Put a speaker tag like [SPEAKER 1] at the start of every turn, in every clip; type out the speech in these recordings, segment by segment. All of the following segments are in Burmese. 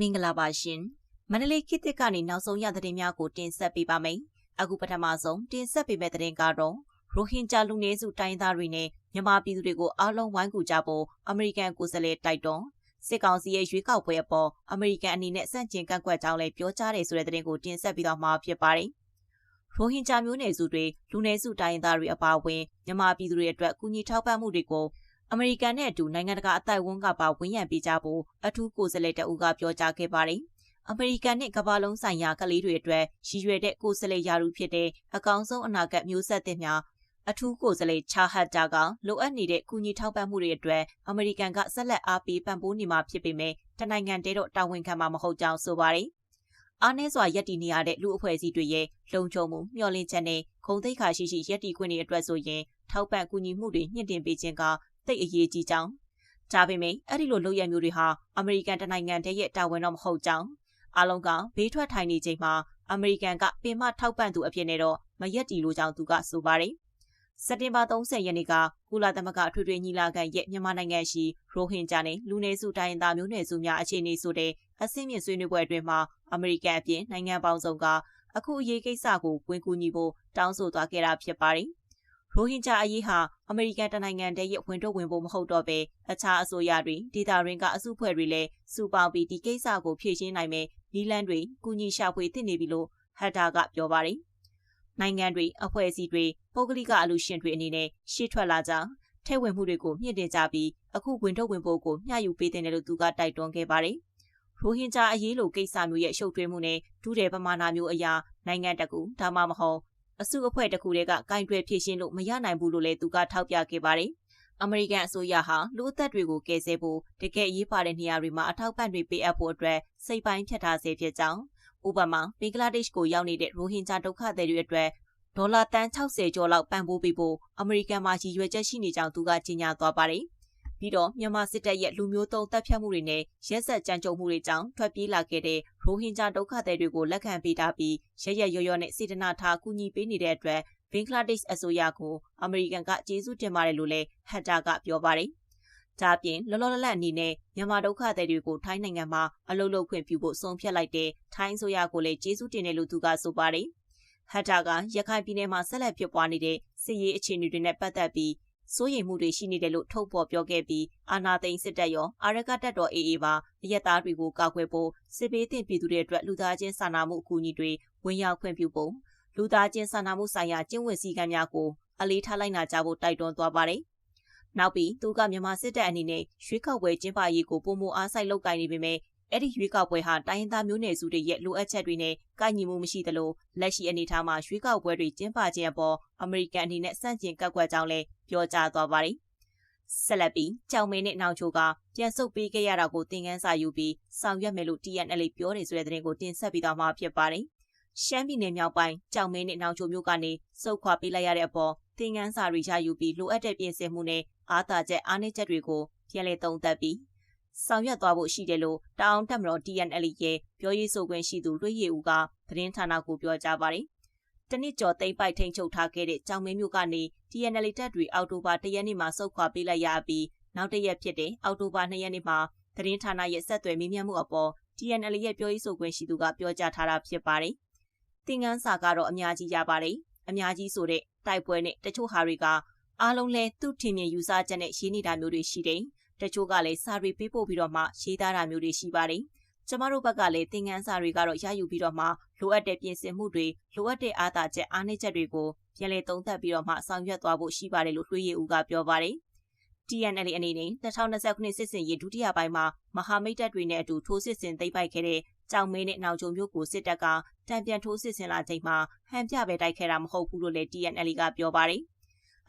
[SPEAKER 1] မင်္ဂလာပါရှင်မန္တလေးခေတ်သစ်ကနေနောက်ဆုံးရသတင်းများကိုတင်ဆက်ပေးပါမယ်အခုပထမဆုံးတင်ဆက်ပေးမယ့်သတင်းကတော့ရိုဟင်ဂျာလူနည်းစုတိုင်းသားတွေနဲ့မြန်မာပြည်သူတွေကိုအားလုံးဝိုင်းကူကြဖို့အမေရိကန်ကိုယ်စားလှယ်တိုက်တွန်းစစ်ကောင်စီရဲ့ရွေးကောက်ပွဲအပေါ်အမေရိကန်အနေနဲ့စန့်ကျင်ကန့်ကွက်ကြောင်းလည်းပြောကြားတယ်ဆိုတဲ့သတင်းကိုတင်ဆက်ပြီးတော့မှာဖြစ်ပါတယ်ရိုဟင်ဂျာမျိုးနွယ်စုတွေလူနည်းစုတိုင်းသားတွေအပါအဝင်မြန်မာပြည်သူတွေအတွက်ကူညီထောက်ပံ့မှုတွေကို အမေရိကန်နဲ့အတူနိုင်ငံတကာအသိုက်အဝန်းကပါဝန်ရံပေးကြဖို့အထူးကိုယ်စားလှယ်တအူးကပြောကြားခဲ့ပါတယ်။အမေရိကန်နဲ့ကမ္ဘာလုံးဆိုင်ရာကလေးတွေအတွက်ရည်ရွယ်တဲ့ကိုယ်စားလှယ်ရာထူးဖြစ်တဲ့အကောင်ဆုံးအနာဂတ်မျိုးဆက်သစ်များအထူးကိုယ်စားလှယ်ချာဟတ်တာကလိုအပ်နေတဲ့ကုညီထောက်ပံ့မှုတွေအတွက်အမေရိကန်ကဆက်လက်အားပေးပံ့ပိုးနေမှာဖြစ်ပေမဲ့တနိုင်ငံတည်းတော့တာဝန်ခံမှာမဟုတ်ကြောင်းဆိုပါတယ်။အားနည်းစွာယက်တီနေရတဲ့လူအဖွဲ့အစည်းတွေရဲ့လုံခြုံမှုမျှော်လင့်ချက်နဲ့ဂုံသိက္ခာရှိရှိယက်တီခွင့်တွေအတွက်ဆိုရင်ထောက်ပံ့ကူညီမှုတွေမြင့်တင်ပေးခြင်းက သိအရေးကြီးကြောင်းဒါပေမဲ့အဲ့ဒီလိုလုပ်ရမျိုးတွေဟာအမေရိကန်တနိုင်ငံတည်းရဲ့တာဝန်တော့မဟုတ်ကြောင်းအလုံးကဘေးထွက်ထိုင်နေချိန်မှာအမေရိကန်ကပင်မထောက်ပံ့သူအဖြစ်နဲ့တော့မရက်တီလိုကြောင်းသူကဆိုပါတယ်စက်တင်ဘာ30ရက်နေ့ကကုလသမဂ္ဂထွေထွေညီလာခံရဲ့မြန်မာနိုင်ငံရှိရိုဟင်ဂျာနဲ့လူနည်းစုတိုင်းသားမျိုးနွယ်စုများအခြေအနေဆိုတဲ့အစင်းမြင့်ဆွေးနွေးပွဲအတွင်းမှာအမေရိကန်အပြင်နိုင်ငံပေါင်းစုံကအခုအရေးကိစ္စကိုဝင်ကူညီဖို့တောင်းဆိုသွားခဲ့တာဖြစ်ပါတယ်။ ရိုဟင်ဂျာအရေးဟာအမေရိကန်တနိုင်ငံတည်းရဲ့ဝင်တော့ဝင်ဖို့မဟုတ်တော့ပဲအခြားအစိုးရတွေဒေတာရင်းကအစုဖွဲ့တွေလည်းစုပေါင်းပြီးဒီကိစ္စကိုဖြေရှင်းနိုင်မယ်နီလန်တွေကုညီရှာဖွေသင့်နေပြီလို့ဟတ်တာကပြောပါတယ်။နိုင်ငံတွေအဖွဲ့အစည်းတွေပုဂ္ဂလိကအလူရှင်တွေအနေနဲ့ရှေ့ထွက်လာကြထဲဝင်မှုတွေကိုမြင့်တင်ကြပြီးအခုဝင်တော့ဝင်ဖို့ကိုမျှယူပေးတဲ့လို့သူကတိုက်တွန်းခဲ့ပါတယ်။ရိုဟင်ဂျာအရေးလိုကိစ္စမျိုးရဲ့ရှုပ်ထွေးမှုနဲ့ဒုတဲ့ပမာဏမျိုးအရာနိုင်ငံတကူဒါမှမဟုတ် အစုအဖွဲ့တစ်ခုတည်းကကင်တွယ်ဖြည့်ရှင်းလို့မရနိုင်ဘူးလို့လည်းသူကထောက်ပြခဲ့ပါတယ်။အမေရိကန်အစိုးရဟာလူအသက်တွေကိုကယ်ဆယ်ဖို့တကယ်အရေးပါတဲ့နေရာတွေမှာအထောက်ပံ့တွေပေးအပ်ဖို့အတွက်စိတ်ပိုင်းဖြတ်ထားစေဖြစ်ကြောင်းဥပမာဘင်္ဂလားဒေ့ရှ်ကိုရောက်နေတဲ့ရိုဟင်ဂျာဒုက္ခသည်တွေအတွက်ဒေါ်လာတန်60ကျော်လောက်ပံ့ပိုးပေးဖို့အမေရိကန်မှာရည်ရွယ်ချက်ရှိနေကြောင်းသူကကြေညာသွားပါတယ်။ ပြီးတော့မြန်မာစစ်တပ်ရဲ့လူမျိုးတုံးတပ်ဖြတ်မှုတွေနဲ့ရက်ဆက်ကြမ်းကြုတ်မှုတွေကြောင့်ထွက်ပြေးလာခဲ့တဲ့ရိုဟင်ဂျာဒုက္ခသည်တွေကိုလက်ခံပေးထားပြီးရရရော်ရော်နဲ့စေတနာထားကူညီပေးနေတဲ့အတွက်ဘင်္ဂလားဒေ့ရှ်အစိုးရကိုအမေရိကန်ကကျေးဇူးတင်ပါတယ်လို့လည်းဟတ်တာကပြောပါတယ်။ဒါပြင်လောလောလတ်လတ်အနေနဲ့မြန်မာဒုက္ခသည်တွေကိုထိုင်းနိုင်ငံမှာအလုပ်လုပ်ခွင့်ပြုဖို့ဆုံးဖြတ်လိုက်တဲ့ထိုင်းဆိုရကိုလည်းကျေးဇူးတင်တယ်လို့သူကဆိုပါတယ်။ဟတ်တာကရခိုင်ပြည်နယ်မှာဆက်လက်ဖြစ်ပွားနေတဲ့စစ်ရေးအခြေအနေတွေနဲ့ပတ်သက်ပြီး စိုးရိမ်မှုတွေရှိနေတယ်လို့ထုတ်ဖော်ပြောခဲ့ပြီးအာနာသိန်းစစ်တပ်ရောအာရကတပ်တော် AA ပါအရက်သားတွေကိုကာကွယ်ဖို့စစ်ဘေးသင့်ပြည်သူတွေအတွက်လူသားချင်းစာနာမှုအကူအညီတွေဝင်ရောက်ခွင့်ပြုဖို့လူသားချင်းစာနာမှုဆိုင်ရာကျင့်ဝတ်စည်းကမ်းများကိုအလေးထားလိုက်နာကြဖို့တိုက်တွန်းသွားပါတယ်။နောက်ပြီးသူကမြန်မာစစ်တပ်အနေနဲ့ရွေးကောက်ပွဲကျင်းပရေးကိုပုံမအားစိုက်လုပ်ကိုင်နေပေမဲ့ အဲ့ဒီရွေးကောက်ပွဲဟာတိုင်းရင်းသားမျိုးနွယ်စုတွေရဲ့လိုအပ်ချက်တွေနဲ့ကိုက်ညီမှုမရှိသလိုလက်ရှိအနေအထားမှာရွေးကောက်ပွဲတွေကျင်းပခြင်းအပေါ်အမေရိကန်အနေနဲ့စန့်ကျင်ကန့်ကွက်ကြောင်းလည်းပြောကြားသွားပါတယ်။ဆက်လက်ပြီးကြောင်မင်းနဲ့နောင်ချိုကပြန်ဆုတ်ပေးခဲ့ရတာကိုသင်ခန်းစာယူပြီးဆောင်ရွက်မယ်လို့ TNL ပြောနေဆိုတဲ့သတင်းကိုတင်ဆက်ပြီးတော့မှဖြစ်ပါတယ်။ရှမ်းပြည်နယ်မြောက်ပိုင်းကြောင်မင်းနဲ့နောင်ချိုမြို့ကနေစုတ်ခွာပေးလိုက်ရတဲ့အပေါ်သင်ခန်းစာတွေရယူပြီးလိုအပ်တဲ့ပြင်ဆင်မှုနဲ့အားသာချက်အားနည်းချက်တွေကိုပြန်လည်သုံးသပ်ပြီး ဆောင်ရွက်သွားဖို့ရှိတယ်လို့တောင်တက်မတော် DNL ရဲ့ပြောရေးဆိုခွင့်ရှိသူလွှေရည်ဦးကသတင်းဌာနကိုပြောကြားပါတယ်။တနစ်ကျော်သိမ့်ပိုက်ထိန်ချုပ်ထားခဲ့တဲ့ကြောင်မင်းမျိုးကနေ DNL တပ်တွေအောက်တိုဘာ၁ရက်နေ့မှာစုခွာပေးလိုက်ရပြီးနောက်တစ်ရက်ဖြစ်တဲ့အောက်တိုဘာ၂ရက်နေ့မှာသတင်းဌာနရဲ့ဆက်သွယ်မေးမြန်းမှုအပေါ် DNL ရဲ့ပြောရေးဆိုခွင့်ရှိသူကပြောကြားထားတာဖြစ်ပါတယ်။သင်ခန်းစာကတော့အများကြီးရပါတယ်။အများကြီးဆိုတဲ့တိုက်ပွဲနဲ့တချို့ဟာတွေကအားလုံးလဲသူ့ထင်မြင်ယူဆချက်နဲ့ရေးနေတာမျိုးတွေရှိတယ်။ တချို့ကလည်းစာတွေပေးပို့ပြီးတော့မှရေးသားတာမျိုးတွေရှိပါတယ်။ကျမတို့ဘက်ကလည်းသင်ခန်းစာတွေကတော့ရယူပြီးတော့မှလိုအပ်တဲ့ပြင်ဆင်မှုတွေလိုအပ်တဲ့အားသာချက်အားနည်းချက်တွေကိုပြန်လည်သုံးသပ်ပြီးတော့မှဆောင်ရွက်သွားဖို့ရှိပါတယ်လို့တွေးရဦးကပြောပါတယ်။ TNL အနေနဲ့2020ခုနှစ်စစ်စင်ရေးဒုတိယပိုင်းမှာမဟာမိတ်တပ်တွေနဲ့အတူထိုးစစ်ဆင်သိမ်းပိုက်ခဲ့တဲ့ကြောင်မင်းနဲ့နောက်ကျုံမျိုးကိုစစ်တပ်ကတံပြန်ထိုးစစ်ဆင်လာချိန်မှာဟန်ပြပဲတိုက်ခဲ့တာမဟုတ်ဘူးလို့လည်း TNL ကပြောပါတယ်။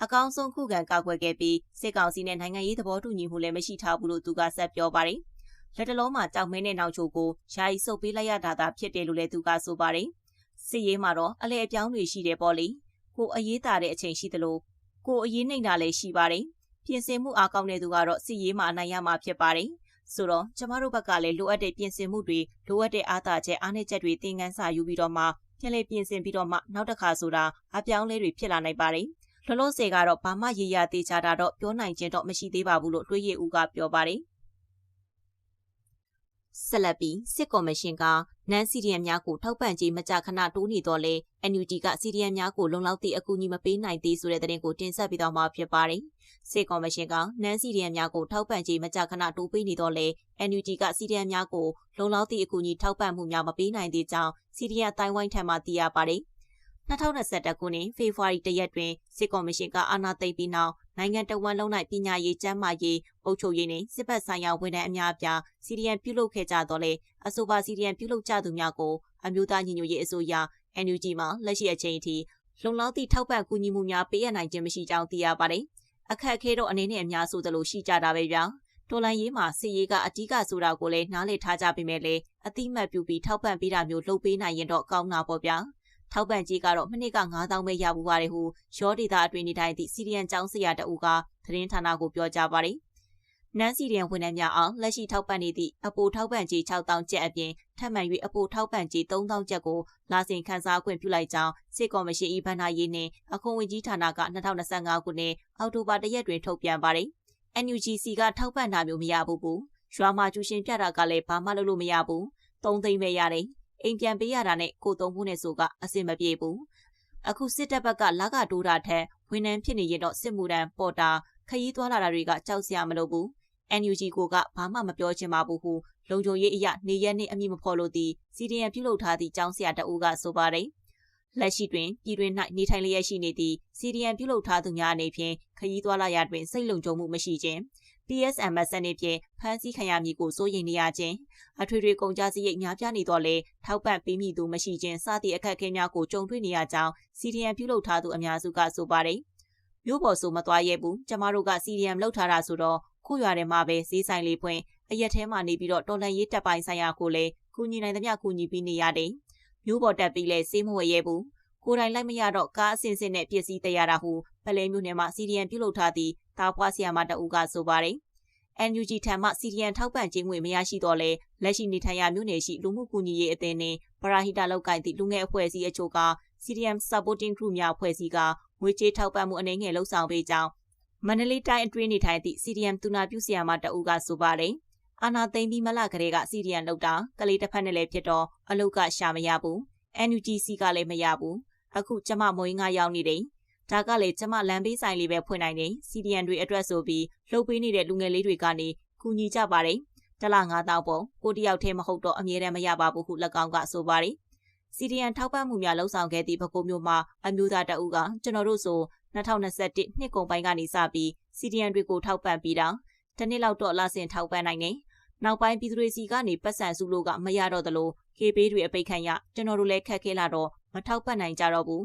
[SPEAKER 1] အကောင်းဆုံးခုခံကာကွယ်ခဲ့ပြီးစစ်ကောင်စီနဲ့နိုင်ငံရေးသဘောတူညီမှုလည်းမရှိထားဘူးလို့သူကဆက်ပြောပါတယ်။လက်တလုံးမှာကြောက်မဲနဲ့နောက်ချိုကိုယာယီဆုပ်ပေးလိုက်ရတာသာဖြစ်တယ်လို့လည်းသူကဆိုပါတယ်။စစ်ရေးမှာတော့အလဲအပြောင်းတွေရှိတယ်ပေါ့လေ။ကိုအရေးတာတဲ့အချိန်ရှိသလိုကိုအရေးနှိမ်တာလည်းရှိပါတယ်။ပြင်ဆင်မှုအားကောင်းတဲ့သူကတော့စစ်ရေးမှာအနိုင်ရမှာဖြစ်ပါတယ်။ဆိုတော့ကျမတို့ဘက်ကလည်းလိုအပ်တဲ့ပြင်ဆင်မှုတွေလိုအပ်တဲ့အားသာချက်အားနည်းချက်တွေသင်ခန်းစာယူပြီးတော့မှပြန်လည်ပြင်ဆင်ပြီးတော့မှနောက်တစ်ခါဆိုတာအပြောင်းလဲတွေဖြစ်လာနိုင်ပါတယ်။ လောလောဆယ်ကတော့ဘာမှရေရသေးချတာတော့ပြောနိုင်ခြင်းတော့မရှိသေးပါဘူးလို့တွေးရဦးကပြောပါတယ်ဆက်လက်ပြီးစစ်ကော်မရှင်ကနန်စီဒီအမ်များကိုထောက်ပံ့ကြေးမကြာခဏတိုးနေတော့လေ NUG ကစီဒီအမ်များကိုလုံလောက်သည့်အကူအညီမပေးနိုင်သေးဆိုတဲ့သတင်းကိုတင်ဆက်ပေးတော့မှာဖြစ်ပါတယ်။စစ်ကော်မရှင်ကနန်စီဒီအမ်များကိုထောက်ပံ့ကြေးမကြာခဏတိုးပေးနေတော့လေ NUG ကစီဒီအမ်များကိုလုံလောက်သည့်အကူအညီထောက်ပံ့မှုများမပေးနိုင်သေးကြောင်းစီဒီအမ်တိုင်းဝိုင်းထံမှသိရပါတယ်။ 2021ခုနှစ်ဖေဖော်ဝါရီတရက်တွင်စစ်ကော်မရှင်ကအာဏာသိမ်းပြီးနောက်နိုင်ငံတော်ဝန်လုံး၌ပညာရေးကျန်းမာရေးအုပ်ချုပ်ရေးနှင့်စစ်ဘက်ဆိုင်ရာဝန်ထမ်းအများအပြားစီဒီအမ်ပြုလုပ်ခဲ့ကြတော့လေအဆိုပါစီဒီအမ်ပြုလုပ်ကြသူများကိုအမျိုးသားညီညွတ်ရေးအစိုးရ NUG မှလက်ရှိအချိန်အထိလုံလောက်သည့်ထောက်ပံ့ကူညီမှုများပေးရနိုင်ခြင်းမရှိကြောင်းသိရပါတယ်။အခက်အခဲတော့အနေနဲ့အများဆိုသလိုရှိကြတာပဲဗျာ။တော်လန်ရေးမှာစစ်ရေးကအဓိကဆိုတာကိုလည်းနားလည်ထားကြပေမဲ့လည်းအတိမတ်ပြုပြီးထောက်ပံ့ပေးတာမျိုးလုပ်ပေးနိုင်ရင်တော့ကောင်းတာပေါ့ဗျာ။ ထောက်ပံ့ကြေးကတော့မိနစ်က9000ပဲရပူပါတယ်ဟုရောဒေတာအတွင်းနေထိုင်သည့်စီရီယန်ကျောင်းဆရာတအူကသတင်းဌာနကိုပြောကြားပါတယ်။နန်းစီရီယန်ဝန်ထမ်းများအောင်လက်ရှိထောက်ပံ့နေသည့်အပိုထောက်ပံ့ကြေး6000ကျပ်အပြင်ထပ်မံ၍အပိုထောက်ပံ့ကြေး3000ကျပ်ကိုလာစဉ်ခန်းစားခွင့်ပြုလိုက်ကြောင်းစစ်ကော်မရှင်ဤဘဏ္ဍာရေးနှင့်အခွန်ဝင်ကြီးဌာနက2025ခုနှစ်အောက်တိုဘာ၁ရက်တွင်ထုတ်ပြန်ပါတယ်။ NUGC ကထောက်ပံ့တာမျိုးမရဘူးဘူး။ရွာမှာကျူရှင်ပြတာကလည်းဘာမှလုပ်လို့မရဘူး။၃သိန်းပဲရတယ်။ အိမ်ပြန်ပေးရတာနဲ့ကိုသုံးမှုနဲ့ဆိုကအဆင်မပြေဘူးအခုစစ်တပ်ဘက်ကလာကတိုးတာထက်ဝန်ထမ်းဖြစ်နေရင်တော့စစ်မှုထမ်းပေါ်တာခရီးသွားလာတာတွေကကြောက်စရာမလိုဘူး NUG ကိုကဘာမှမပြောချင်ပါဘူးဟုလုံခြုံရေးအရာနေရက်နဲ့အမိမဖော်လို့သည် CDN ပြုလုပ်ထားသည့်ကျောင်းဆရာတအူးကဆိုပါတယ်လက်ရှိတွင်ပြည်တွင်၌နေထိုင်လျက်ရှိနေသည့် CDN ပြုလုပ်ထားသူများအနေဖြင့်ခရီးသွားလာရတွင်စိတ်လုံခြုံမှုမရှိခြင်း PSMS နဲ့ဖြင့်ဖမ်းဆီးခံရမည်ကိုစိုးရိမ်နေရခြင်းအထွေထွေကုန်ကြစရိတ်များပြားနေတော့လေထောက်ပံ့ပေးမည်သူမရှိခြင်းစသည့်အခက်အခဲများကိုကြုံတွေ့နေရကြောင်း CDM ပြုလုပ်ထားသူအများစုကဆိုပါတယ်မြို့ပေါ်ဆိုမသွားရဲဘူးကျမတို့က CDM လောက်ထားတာဆိုတော့ခုရွာထဲမှာပဲဈေးဆိုင်လေးဖွင့်အရက်ထဲမှာနေပြီးတော့တော်လန်ရေးတက်ပိုင်းဆိုင်ရာကိုလည်းကူညီနိုင်သမျှကူညီပြီးနေရတယ်မြို့ပေါ်တက်ပြီးလဲစေးမဝဲရဲဘူး ကိုယ်တိုင်လိုက်မရတော့ကားအစင်စင်နဲ့ပစ္စည်းတရတာဟုပလဲမျိုးနယ်မှာ CDN ပြုလုပ်ထားသည့်တာဖွားဆီယာမတအူကဆိုပါတယ်။ NUG ထံမှ CDN ထောက်ပံ့ခြင်းငွေမရရှိတော့လဲလက်ရှိနေထိုင်ရာမြို့နယ်ရှိလူမှုကူညီရေးအသင်းနှင့်ပရာဟိတလောက်ကိုင်သည့်လူငယ်အဖွဲ့အစည်းအချို့က CDM Supporting Group များအဖွဲ့အစည်းကငွေကြေးထောက်ပံ့မှုအနေငယ်လှုပ်ဆောင်ပေးကြောင်းမန္တလေးတိုင်းအတွင်းနေထိုင်သည့် CDM တူနာပြုဆရာမတအူးကဆိုပါတယ်။အာနာသိမ့်ပြီးမလကလေးက CDM လောက်တာကလေးတစ်ဖက်နဲ့လည်းဖြစ်တော့အလုတ်ကရှာမရဘူး။ NUGC ကလည်းမရဘူး။ အခုကျမမွေးငါရောက်နေတယ်ဒါကလေကျမလမ်းဘေးဆိုင်လေးပဲဖွင့်နိုင်တယ် CDN တွေအတွက်ဆိုပြီးလှုပ်ပေးနေတဲ့လူငယ်လေးတွေကနေကူညီကြပါတယ်တလ9000ပေါ့ကိုတယောက်တည်းမဟုတ်တော့အမြဲတမ်းမရပါဘူးဟုလက်ကောင်းကဆိုပါတယ်စီဒီအန်ထောက်ပံ့မှုများလှုံ့ဆော်ခဲ့သည့်ပဲခူးမြို့မှာအမျိုးသားတအုပ်ကကျွန်တော်တို့ဆို2021နှစ်ကုန်ပိုင်းကနေစပြီးစီဒီအန်တွေကိုထောက်ပံ့ပြီးတော့တနည်းလောက်တော့လာဆင်ထောက်ပံ့နိုင်တယ်။နောက်ပိုင်းပြည်သူတွေစီကနေပတ်စံစုလို့ကမရတော့သလိုခေပေးတွေအပိတ်ခံရကျွန်တော်တို့လည်းခက်ခဲလာတော့ မထောက်ပံ့နိုင်ကြတော့ဘူး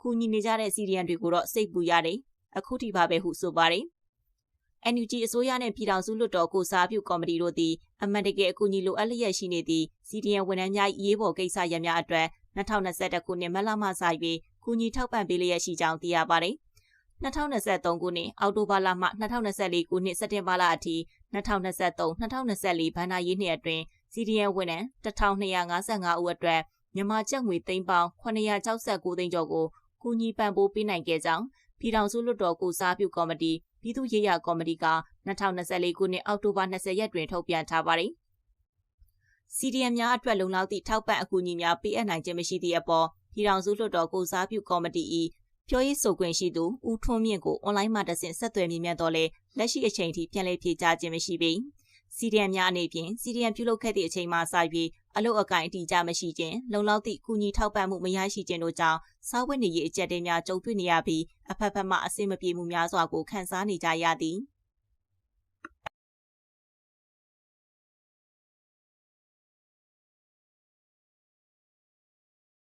[SPEAKER 1] ကူညီနေကြတဲ့စီရီယန်တွေကိုတော့စိတ်ပူရတယ်။အခုထိပါပဲဟုဆိုပါတယ်။ NUG အစိုးရနဲ့ပြည်ထောင်စုလွှတ်တော်ကိုစားပြုကော်မတီတို့သည်အမှန်တကယ်အကူအညီလိုအပ်လျက်ရှိနေသည့်စီဒီယန်ဝန်ထမ်းများရေးပေါ်ကိစ္စရပ်များအတွက်2021ခုနှစ်မလမှစ၍ကူညီထောက်ပံ့ပေးလျက်ရှိကြောင်းသိရပါတယ်။2023ခုနှစ်အောက်တိုဘာလမှ2024ခုနှစ်စက်တင်ဘာလအထိ2023-2024ဘဏ္ဍာရေးနှစ်အတွင်း CDN ဝန်ထမ်း1255ဦးအတွက် မြန်မာကျပ်ငွေသိန်းပေါင်း969သိန်းကျော်ကိုကူညီပံ့ပိုးပေးနိုင်ခဲ့ကြောင်းပြည်ထောင်စုလွှတ်တော်ကိုစားပြုကော်မတီပြည်သူ့ရေးရာကော်မတီက2024ခုနှစ်အောက်တိုဘာ20ရက်တွင်ထုတ်ပြန်ထားပါတယ်။ CDM များအတွက်လုံလောက်သည့်ထောက်ပံ့အကူအညီများပေးအပ်နိုင်ခြင်းမရှိသည့်အပေါ်ပြည်ထောင်စုလွှတ်တော်ကိုစားပြုကော်မတီ၏ပြောရေးဆိုခွင့်ရှိသူဦးထွန်းမြင့်ကိုအွန်လိုင်းမှာတဆင့်ဆက်သွယ်မြင်မြန်တော့လဲလက်ရှိအချိန်ထိပြန်လည်ဖြေကြားခြင်းမရှိပေ။ CDM များအနေဖြင့် CDM ပြုလုပ်ခဲ့သည့်အချိန်မှစ၍အလုတ်အကင်အတိအကျမရှိခြင်းလုံလောက်သည့်ကူညီထောက်ပံ့မှုမရရှိခြင်းတို့ကြောင့်စားဝတ်နေရေးအကျက်တဲများကြုံတွေ့နေရပြီးအဖက်ဖက်မှအဆင်မပြေမှုများစွာကိုခံစားနေကြရသည်။